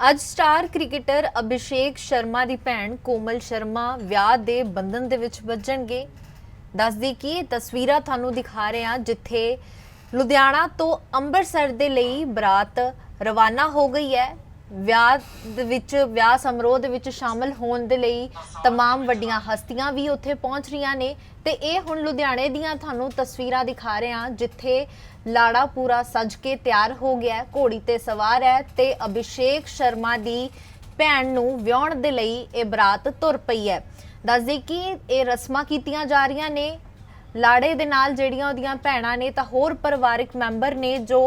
ਅੱਜ star cricketer Abhishek Sharma ਦੀ ਭੈਣ ਕੋਮਲ ਸ਼ਰਮਾ ਵਿਆਹ ਦੇ ਬੰਧਨ ਦੇ ਵਿੱਚ ਵੱਜਣਗੇ। ਦੱਸਦੀ ਕਿ ਇਹ ਤਸਵੀਰਾਂ ਤੁਹਾਨੂੰ ਦਿਖਾ ਰਹੇ ਹਾਂ, ਜਿੱਥੇ ਲੁਧਿਆਣਾ ਤੋਂ ਅੰਮ੍ਰਿਤਸਰ ਦੇ ਲਈ ਬਰਾਤ ਰਵਾਨਾ ਹੋ ਗਈ ਹੈ। ਵਿਆਹ ਦੇ ਵਿੱਚ ਵਿਆਹ ਸਮਾਰੋਹ ਦੇ ਵਿੱਚ ਸ਼ਾਮਲ ਹੋਣ ਦੇ ਲਈ तमाम ਵੱਡੀਆਂ ਹਸਤੀਆਂ ਵੀ ਉੱਥੇ ਪਹੁੰਚ ਰਹੀਆਂ ਨੇ ਤੇ ਇਹ ਹੁਣ ਲੁਧਿਆਣੇ ਦੀਆਂ ਤੁਹਾਨੂੰ ਤਸਵੀਰਾਂ ਦਿਖਾ ਰਹੇ ਹਾਂ ਜਿੱਥੇ ਲਾੜਾ ਪੂਰਾ ਸਜ ਕੇ ਤਿਆਰ ਹੋ ਗਿਆ ਹੈ ਘੋੜੀ ਤੇ ਸਵਾਰ ਹੈ ਤੇ ਅਭਿਸ਼ੇਕ ਸ਼ਰਮਾ ਦੀ ਭੈਣ ਨੂੰ ਵਿਆਹਣ ਦੇ ਲਈ ਇਹ ਬਰਾਤ ਤੁਰ ਪਈ ਹੈ ਦੱਸਦੇ ਕਿ ਇਹ ਰਸਮਾਂ ਕੀਤੀਆਂ ਜਾ ਰਹੀਆਂ ਨੇ ਲਾੜੇ ਦੇ ਨਾਲ ਜਿਹੜੀਆਂ ਉਹਦੀਆਂ ਭੈਣਾਂ ਨੇ ਤਾਂ ਹੋਰ ਪਰਿਵਾਰਕ ਮੈਂਬਰ ਨੇ ਜੋ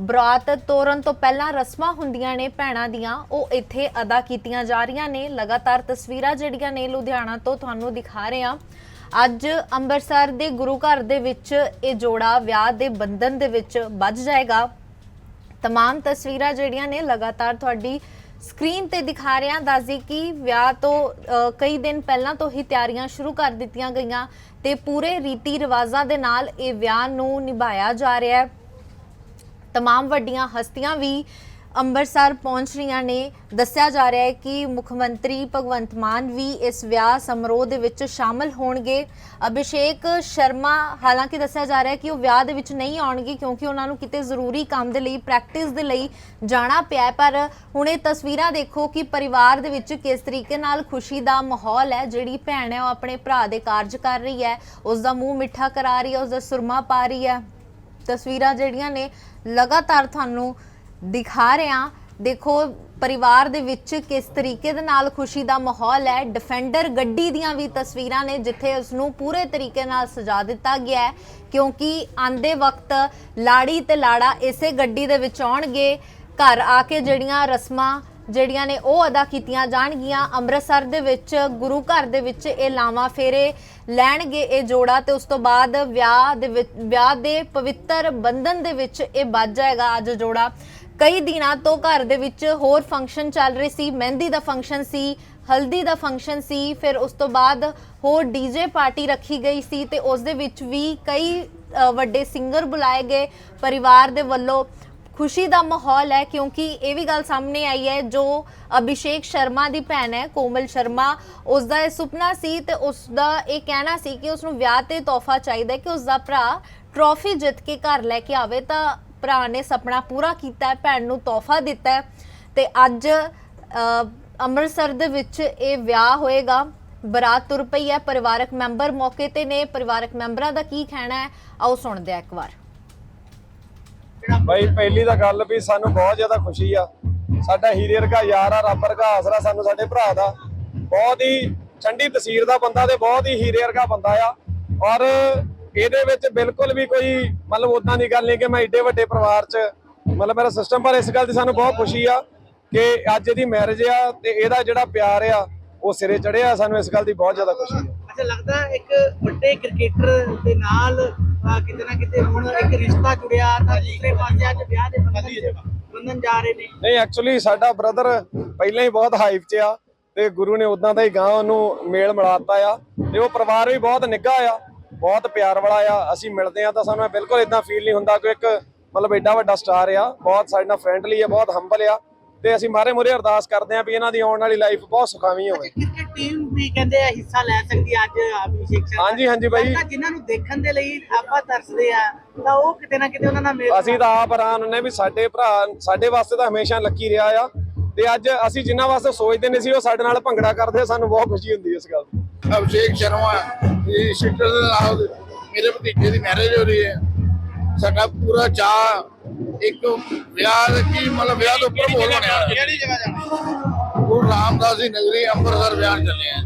ਬਰਾਤ ਤੋਰਨ ਤੋਂ ਪਹਿਲਾਂ ਰਸਮਾਂ ਹੁੰਦੀਆਂ ਨੇ ਭੈਣਾਂ ਦੀਆਂ ਉਹ ਇੱਥੇ ਅਦਾ ਕੀਤੀਆਂ ਜਾ ਰਹੀਆਂ ਨੇ ਲਗਾਤਾਰ ਤਸਵੀਰਾਂ ਜਿਹੜੀਆਂ ਨੇ ਲੁਧਿਆਣਾ ਤੋਂ ਤੁਹਾਨੂੰ ਦਿਖਾ ਰਹੇ ਹਾਂ ਅੱਜ ਅੰਮ੍ਰਿਤਸਰ ਦੇ ਗੁਰੂ ਘਰ ਦੇ ਵਿੱਚ ਇਹ ਜੋੜਾ ਵਿਆਹ ਦੇ ਬੰਧਨ ਦੇ ਵਿੱਚ ਵੱਜ ਜਾਏਗਾ तमाम ਤਸਵੀਰਾਂ ਜਿਹੜੀਆਂ ਨੇ ਲਗਾਤਾਰ ਤੁਹਾਡੀ ਸਕਰੀਨ ਤੇ ਦਿਖਾ ਰਹੇ ਹਾਂ ਦੱਸਦੀ ਕਿ ਵਿਆਹ ਤੋਂ ਅ, ਕਈ ਦਿਨ ਪਹਿਲਾਂ ਤੋਂ ਹੀ ਤਿਆਰੀਆਂ ਸ਼ੁਰੂ ਕਰ ਦਿੱਤੀਆਂ ਗਈਆਂ ਤੇ ਪੂਰੇ ਰੀਤੀ ਰਿਵਾਜ਼ਾਂ ਦੇ ਨਾਲ ਇਹ ਵਿਆਹ ਨੂੰ ਨਿਭਾਇਆ ਜਾ ਰਿਹਾ ਹੈ। ਤਮਾਮ ਵੱਡੀਆਂ ਹਸਤੀਆਂ ਵੀ ਅੰਮ੍ਰਿਤਸਰ ਪਹੁੰਚ ਰਹੀਆਂ ਨੇ। ਦੱਸਿਆ ਜਾ ਰਿਹਾ ਹੈ ਕਿ ਮੁੱਖ ਮੰਤਰੀ ਭਗਵੰਤ ਮਾਨ ਵੀ ਇਸ ਵਿਆਹ ਸਮਾਰੋਹ ਦੇ ਵਿੱਚ ਸ਼ਾਮਲ ਹੋਣਗੇ। ਅਭਿਸ਼ੇਕ ਸ਼ਰਮਾ, ਹਾਲਾਂਕਿ ਦੱਸਿਆ ਜਾ ਰਿਹਾ ਹੈ ਕਿ ਉਹ ਵਿਆਹ ਦੇ ਵਿੱਚ ਨਹੀਂ ਆਉਣਗੇ ਕਿਉਂਕਿ ਉਹਨਾਂ ਨੂੰ ਕਿਤੇ ਜ਼ਰੂਰੀ ਕੰਮ ਦੇ ਲਈ ਪ੍ਰੈਕਟਿਸ ਦੇ ਲਈ ਜਾਣਾ ਪਿਆ ਪਰ ਹੁਣ ਇਹ ਤਸਵੀਰਾਂ ਦੇਖੋ ਕਿ ਪਰਿਵਾਰ ਦੇ ਵਿੱਚ ਕਿਸ ਤਰੀਕੇ ਨਾਲ ਖੁਸ਼ੀ ਦਾ ਮਾਹੌਲ ਹੈ। ਜਿਹੜੀ ਭੈਣ ਹੈ ਉਹ ਆਪਣੇ ਭਰਾ ਦੇ ਕਾਰਜ ਕਰ ਰਹੀ ਹੈ। ਉਸ ਦਾ ਮੂੰਹ ਮਿੱਠਾ ਕਰਾ ਰਹੀ ਹੈ ਉਸ ਦਾ ਸੁਰਮਾ ਪਾ ਰਹੀ ਹੈ। ਤਸਵੀਰਾਂ ਜਿਹੜੀਆਂ ਨੇ, ਲਗਾਤਾਰ ਤੁਹਾਨੂੰ ਦਿਖਾ ਰਹੇ ਹਾਂ। ਦੇਖੋ, ਪਰਿਵਾਰ ਦੇ ਵਿੱਚ ਕਿਸ ਤਰੀਕੇ ਦੇ ਨਾਲ ਖੁਸ਼ੀ ਦਾ ਮਾਹੌਲ ਹੈ। ਡਿਫੈਂਡਰ ਗੱਡੀ ਦੀਆਂ ਵੀ ਤਸਵੀਰਾਂ ਨੇ, ਜਿੱਥੇ ਉਸ ਨੂੰ ਪੂਰੇ ਤਰੀਕੇ ਨਾਲ ਸਜਾ ਦਿੱਤਾ ਗਿਆ ਹੈ। ਕਿਉਂਕਿ ਆਂਦੇ ਵਕਤ ਲਾੜੀ ਤੇ ਲਾੜਾ ਇਸੇ ਗੱਡੀ ਦੇ ਵਿੱਚ ਆਉਣਗੇ। ਘਰ ਆ ਕੇ ਜਿਹੜੀਆਂ ਰਸਮਾਂ ਜਿਹੜੀਆਂ ਨੇ ਉਹ ਅਦਾ ਕੀਤੀਆਂ ਜਾਣਗੀਆਂ। ਅੰਮ੍ਰਿਤਸਰ ਦੇ ਵਿੱਚ, ਗੁਰੂ ਘਰ ਦੇ ਵਿੱਚ ਇਹ ਲਾਵਾਂ ਫੇਰੇ ਲੈਣਗੇ ਇਹ ਜੋੜਾ ਤੇ ਉਸ ਤੋਂ ਬਾਅਦ ਵਿਆਹ ਦੇ ਵਿੱਚ, ਵਿਆਹ ਦੇ ਪਵਿੱਤਰ ਬੰਧਨ ਦੇ ਵਿੱਚ ਇਹ ਵੱਜ ਜਾਏਗਾ ਅੱਜ ਜੋੜਾ। ਕਈ ਦਿਨਾਂ ਤੋਂ ਘਰ ਦੇ ਵਿੱਚ ਹੋਰ ਫੰਕਸ਼ਨ ਚੱਲ ਰਹੇ ਸੀ। ਮਹਿੰਦੀ ਦਾ ਫੰਕਸ਼ਨ ਸੀ, ਹਲਦੀ ਦਾ ਫੰਕਸ਼ਨ ਸੀ, ਫਿਰ ਉਸ ਤੋਂ ਬਾਅਦ ਹੋਰ ਡੀਜੇ ਪਾਰਟੀ ਰੱਖੀ ਗਈ ਸੀ ਤੇ ਉਸ ਦੇ ਵਿੱਚ ਵੀ ਕਈ ਵੱਡੇ ਸਿੰਗਰ ਬੁਲਾਏ ਗਏ ਪਰਿਵਾਰ ਦੇ ਵੱਲੋਂ। ਖੁਸ਼ੀ ਦਾ ਮਾਹੌਲ ਹੈ ਕਿਉਂਕਿ ਇਹ ਵੀ ਗੱਲ ਸਾਹਮਣੇ ਆਈ ਹੈ, ਜੋ ਅਭਿਸ਼ੇਕ ਸ਼ਰਮਾ ਦੀ ਭੈਣ ਹੈ, ਕੋਮਲ ਸ਼ਰਮਾ। ਉਸ ਦਾ ਇਹ ਸੁਪਨਾ ਸੀ ਤੇ ਉਸ ਦਾ ਇਹ ਕਹਿਣਾ ਸੀ ਕਿ ਉਸ ਨੂੰ ਵਿਆਹ ਤੇ ਤੋਹਫਾ ਚਾਹੀਦਾ ਕਿ ਉਸ ਦਾ ਭਰਾ ਟਰੋਫੀ ਜਿੱਤ ਕੇ ਘਰ ਲੈ ਕੇ ਆਵੇ ਤਾਂ ਭਰਾ ਨੇ ਸੁਪਨਾ ਪੂਰਾ ਕੀਤਾ ਹੈ ਭੈਣ ਨੂੰ ਤੋਹਫਾ ਦਿੱਤਾ ਹੈ ਤੇ ਅੱਜ ਅੰਮ੍ਰਿਤਸਰ ਦੇ ਵਿੱਚ ਇਹ ਵਿਆਹ ਹੋਏਗਾ। ਬਰਾਤ ਤੁਰ ਪਈ ਹੈ, ਪਰਿਵਾਰਕ ਮੈਂਬਰ ਮੌਕੇ ਤੇ ਨੇ। ਪਰਿਵਾਰਕ ਮੈਂਬਰਾਂ ਦਾ ਕੀ ਕਹਿਣਾ ਹੈ? ਆਓ ਸੁਣਦੇ ਹਾਂ ਇੱਕ ਵਾਰ। ਬਾਈ, ਪਹਿਲੀ ਤਾਂ ਗੱਲ ਵੀ ਸਾਨੂੰ ਬਹੁਤ ਜ਼ਿਆਦਾ ਖੁਸ਼ੀ ਆ। ਸਾਡਾ ਹੀਰੇ ਵਰਗਾ ਯਾਰ ਆ, ਰੱਬ ਵਰਗਾ ਆਸਰਾ ਸਾਨੂੰ ਸਾਡੇ ਭਰਾ ਦਾ। ਬਹੁਤ ਹੀ ਠੰਡੀ ਤਸਵੀਰ ਦਾ ਬੰਦਾ ਤੇ ਬਹੁਤ ਹੀ ਹੀਰੇ ਵਰਗਾ ਬੰਦਾ ਆ। ਔਰ ਇਹਦੇ ਵਿੱਚ ਬਿਲਕੁਲ ਵੀ ਕੋਈ ਮਤਲਬ ਉਦਾਂ ਦੀ ਗੱਲ ਨਹੀਂ ਕਿ ਮੈਂ ਏਡੇ ਵੱਡੇ ਪਰਿਵਾਰ 'ਚ ਮਤਲਬ ਮੇਰਾ ਸਿਸਟਮ ਪਰ ਇਸ ਗੱਲ ਦੀ ਸਾਨੂੰ ਬਹੁਤ ਖੁਸ਼ੀ ਆ ਕਿ ਅੱਜ ਇਹਦੀ ਮੈਰਿਜ ਆ ਤੇ ਇਹਦਾ ਜਿਹੜਾ ਪਿਆਰ ਆ ਉਹ ਸਿਰੇ ਚੜਿਆ ਸਾਨੂੰ ਇਸ ਗੱਲ ਦੀ ਬਹੁਤ ਜ਼ਿਆਦਾ ਖੁਸ਼ੀ ਆ। ਅੱਛਾ ਲੱਗਦਾ ਇੱਕ ਵੱਡੇ ਕ੍ਰਿਕਟਰ ਦੇ ਨਾਲ ਕਿਤੇ ਨਾ ਕਿਤੇ ਹੁਣ ਇੱਕ ਰਿਸ਼ਤਾ ਜੁੜਿਆ ਤਾਂ ਦੂਸਰੇ ਪਾਸੇ ਅੱਜ ਵਿਆਹ ਦੇ ਬੰਧਨ ਜਾ ਰਹੇ ਨੇ। ਨਹੀਂ ਐਕਚੁਅਲੀ ਸਾਡਾ ਬ੍ਰਦਰ ਪਹਿਲਾਂ ਹੀ ਬਹੁਤ ਹਾਈਪ 'ਚ ਆ ਤੇ ਗੁਰੂ ਨੇ ਉਦਾਂ ਦਾ ਹੀ ਗਾਂ ਉਹਨੂੰ ਮੇਲ ਮਿਲਾਤਾ ਆ ਤੇ ਉਹ ਪਰਿਵਾਰ ਵੀ ਬਹੁਤ ਨਿੱਘਾ ਆ। ਬਹੁਤ ਪਿਆਰ ਵਾਲਾ ਆ ਅਸੀਂ ਮਿਲਦੇ ਆ ਤਾਂ ਸਾਨੂੰ ਬਿਲਕੁਲ ਇਦਾਂ ਫੀਲ ਨਹੀਂ ਹੁੰਦਾ ਕਿ ਇੱਕ ਮਤਲਬ ਐਡਾ ਵੱਡਾ ਸਟਾਰ ਆ। ਬਹੁਤ ਸਾਡੇ ਨਾਲ ਫਰੈਂਡਲੀ ਆ ਬਹੁਤ ਹੰਬਲ ਆ। ਤੇ ਅਸੀਂ ਮਾਰੇ ਮੁਰੇ ਅਰਦਾਸ ਕਰਦੇ ਆ ਵੀ ਇਹਨਾਂ ਦੀ ਆਉਣ ਵਾਲੀ ਲਾਈਫ ਬਹੁਤ ਸੁਖਾਵੀਂ ਹੋਵੇ। ਕ੍ਰਿਕਟ ਟੀਮ ਵੀ ਕਹਿੰਦੇ ਆ ਹਿੱਸਾ ਲੈ ਸਕਦੀ ਅੱਜ ਅਭਿਸ਼ੇਕ ਸ਼ਰਮਾ ਹਾਂਜੀ, ਹਾਂਜੀ ਬਾਈ। ਜਿਨ੍ਹਾਂ ਨੂੰ ਦੇਖਣ ਦੇ ਲਈ ਆਪਾਂ ਤਰਸਦੇ ਆ ਤਾਂ ਉਹ ਕਿਤੇ ਨਾ ਕਿਤੇ ਉਹਨਾਂ ਨਾਲ ਮੇਲ ਅਸੀਂ ਤਾਂ ਆਪ ਹੈਰਾਨ ਹੁੰਨੇ ਵੀ ਸਾਡੇ ਭਰਾ ਸਾਡੇ ਵਾਸਤੇ ਤਾਂ ਹਮੇਸ਼ਾ ਲੱਕੀ ਰਿਹਾ ਆ। ਤੇ ਅੱਜ ਅਸੀਂ ਜਿੰਨਾ ਵਾਸਤੇ ਸੋਚਦੇ ਨਹੀਂ ਸੀ ਉਹ ਸਾਡੇ ਨਾਲ ਭੰਗੜਾ ਕਰਦੇ ਸਾਨੂੰ ਬਹੁਤ ਖੁਸ਼ੀ ਹੁੰਦੀ ਇਸ ਗੱਲ ਦੀ। ਅਭਿਸ਼ੇਕ ਸ਼ਰਮਾ ਇਹ ਸ਼ਿਕਰ ਦੇ ਨਾਲ ਮੇਰੇ ਭਤੀਜੇ ਦੀ ਮੈਰਿਜ ਹੋ ਰਹੀ ਹੈ। ਸਾਡਾ ਪੂਰਾ ਚਾਹ ਇੱਕ ਵਿਆਹ ਦੇ ਕੀ ਮਤਲਬ ਵਿਆਹ ਤੋਂ ਉੱਪਰ ਬੋਲ ਬਣਿਆ ਕਿਹੜੀ ਜਗ੍ਹਾ ਜਾਣਾ? ਗੁਰੂ ਰਾਮਦਾਸ ਦੀ ਨਗਰੀ ਅੰਮ੍ਰਿਤਸਰ ਵਿਆਹ ਚੱਲੇ ਆ।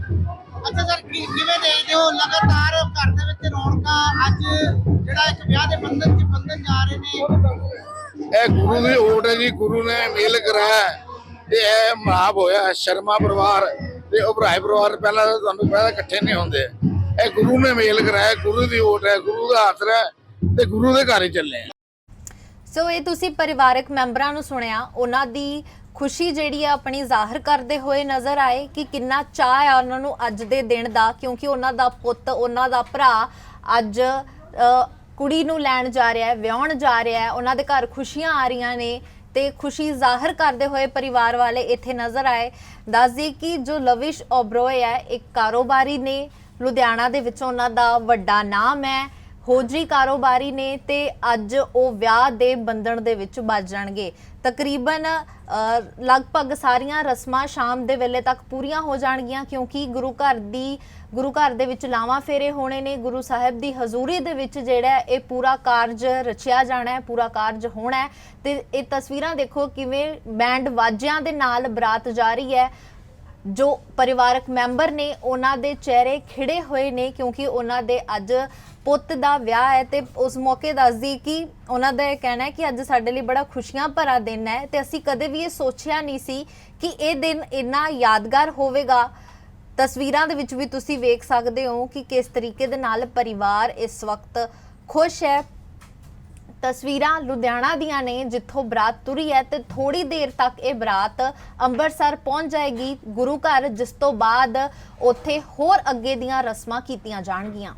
ਅੱਛਾ ਸਰ ਕੀ- ਕਿਵੇਂ ਦੇਖਦੇ ਹੋ? ਲਗਾਤਾਰ ਘਰ ਦੇ ਵਿੱਚ ਰੌਣਕਾਂ ਅੱਜ ਜਿਹੜਾ ਇੱਕ ਵਿਆਹ ਦੇ ਬੰਧਨ ਚ ਬੰਧਨ ਜਾ ਰਹੇ ਨੇ। ਇਹ ਗੁਰੂ ਦੀ ਓਟ ਹੈ ਜੀ ਗੁਰੂ ਨੇ ਮੇਲ ਕਰਾਇਆ। ਤੇ ਇਹ ਮਾਪ ਹੋਇਆ ਸ਼ਰਮਾ ਪਰਿਵਾਰ। ਤੇ ਉਭਰਾਏ ਪਰਿਵਾਰ ਪਹਿਲਾਂ ਤਾਂ ਤੁਹਾਨੂੰ ਪਤਾ ਇਕੱਠੇ ਨਹੀਂ ਹੁੰਦੇ। ਇਹ ਗੁਰੂ ਨੇ ਮੇਲ ਕਰਾਇਆ, ਗੁਰੂ ਦੀ ਓਟ ਹੈ, ਗੁਰੂ ਦਾ ਆਸਰਾ ਹੈ ਤੇ ਗੁਰੂ ਦੇ ਘਰ ਹੀ ਚੱਲੇ ਸੋ ਇਹ ਤੁਸੀਂ ਪਰਿਵਾਰਕ ਮੈਂਬਰਾਂ ਨੂੰ ਸੁਣਿਆ, ਉਹਨਾਂ ਦੀ ਖੁਸ਼ੀ ਜਿਹੜੀ ਆ ਆਪਣੀ ਜ਼ਾਹਰ ਕਰਦੇ ਹੋਏ ਨਜ਼ਰ ਆਏ ਕਿ ਕਿੰਨਾ ਚਾਹ ਆ ਉਹਨਾਂ ਨੂੰ ਅੱਜ ਦੇ ਦਿਨ ਦਾ, ਕਿਉਂਕਿ ਉਹਨਾਂ ਦਾ ਪੁੱਤ, ਉਹਨਾਂ ਦਾ ਭਰਾ ਅੱਜ ਕੁੜੀ ਨੂੰ ਲੈਣ ਜਾ ਰਿਹਾ ਹੈ, ਵਿਆਹਣ ਜਾ ਰਿਹਾ ਹੈ, ਉਹਨਾਂ ਦੇ ਘਰ ਖੁਸ਼ੀਆਂ ਆ ਰਹੀਆਂ ਨੇ। ਤੇ ਖੁਸ਼ੀ ਜ਼ਾਹਰ ਕਰਦੇ ਹੋਏ ਪਰਿਵਾਰ ਵਾਲੇ ਇੱਥੇ ਨਜ਼ਰ ਆਏ। ਦੱਸਦੀ ਕਿ ਜੋ ਲਵਿਸ਼ ਓਬਰੋਏ ਹੈ, ਇੱਕ ਕਾਰੋਬਾਰੀ ਨੇ, ਲੁਧਿਆਣਾ ਦੇ ਵਿੱਚ ਉਹਨਾਂ ਦਾ ਵੱਡਾ ਨਾਮ ਹੈ। ਹੋਜਰੀ ਕਾਰੋਬਾਰੀ ਨੇ ਤੇ ਅੱਜ ਉਹ ਵਿਆਹ ਦੇ ਬੰਧਨ ਦੇ ਵਿੱਚ ਵੱਜ ਜਾਣਗੇ। ਤਕਰੀਬਨ ਲਗਭਗ ਸਾਰੀਆਂ ਰਸਮਾਂ ਸ਼ਾਮ ਦੇ ਵੇਲੇ ਤੱਕ ਪੂਰੀਆਂ ਹੋ ਜਾਣਗੀਆਂ ਕਿਉਂਕਿ ਗੁਰੂ ਘਰ ਦੀ, ਗੁਰੂ ਘਰ ਦੇ ਵਿੱਚ ਲਾਵਾਂ ਫੇਰੇ ਹੋਣੇ ਨੇ। ਗੁਰੂ ਸਾਹਿਬ ਦੀ ਹਜ਼ੂਰੀ ਦੇ ਵਿੱਚ ਜਿਹੜਾ ਇਹ ਪੂਰਾ ਕਾਰਜ ਰਚਿਆ ਜਾਣਾ ਹੈ, ਪੂਰਾ ਕਾਰਜ ਹੋਣਾ ਹੈ। ਤੇ ਇਹ ਤਸਵੀਰਾਂ ਦੇਖੋ ਕਿਵੇਂ ਬੈਂਡ ਵਾਜਿਆਂ ਦੇ ਨਾਲ ਬਰਾਤ ਜਾ ਰਹੀ ਹੈ। ਜੋ ਪਰਿਵਾਰਕ ਮੈਂਬਰ ਨੇ ਉਹਨਾਂ ਦੇ ਚਿਹਰੇ ਖਿੜੇ ਹੋਏ ਨੇ ਕਿਉਂਕਿ ਉਹਨਾਂ ਦੇ ਅੱਜ ਪੁੱਤ ਦਾ ਵਿਆਹ ਹੈ ਤੇ ਉਸ ਮੌਕੇ ਦੱਸਦੀ ਕਿ ਉਹਨਾਂ ਦਾ ਇਹ ਕਹਿਣਾ ਹੈ ਕਿ ਅੱਜ ਸਾਡੇ ਲਈ ਬੜਾ ਖੁਸ਼ੀਆਂ ਭਰਾ ਦਿਨ ਹੈ ਤੇ ਅਸੀਂ ਕਦੇ ਵੀ ਇਹ ਸੋਚਿਆ ਨਹੀਂ ਸੀ ਕਿ ਇਹ ਦਿਨ ਇੰਨਾ ਯਾਦਗਾਰ ਹੋਵੇਗਾ। ਤਸਵੀਰਾਂ ਦੇ ਵਿੱਚ ਵੀ ਤੁਸੀਂ ਵੇਖ ਸਕਦੇ ਹੋ ਕਿ ਕਿਸ ਤਰੀਕੇ ਦੇ ਨਾਲ ਪਰਿਵਾਰ ਇਸ ਵਕਤ ਖੁਸ਼ ਹੈ। ਤਸਵੀਰਾਂ ਲੁਧਿਆਣਾ ਦੀਆਂ ਨੇ, ਜਿੱਥੋਂ ਬਰਾਤ ਤੁਰੀ ਹੈ ਤੇ ਥੋੜੀ ਦੇਰ ਤੱਕ ਇਹ ਬਰਾਤ ਅੰਮ੍ਰਿਤਸਰ ਪਹੁੰਚ ਜਾਏਗੀ ਗੁਰੂ ਘਰ, ਜਿਸ ਤੋਂ ਬਾਅਦ ਉੱਥੇ ਹੋਰ ਅੱਗੇ ਦੀਆਂ ਰਸਮਾਂ ਕੀਤੀਆਂ ਜਾਣਗੀਆਂ।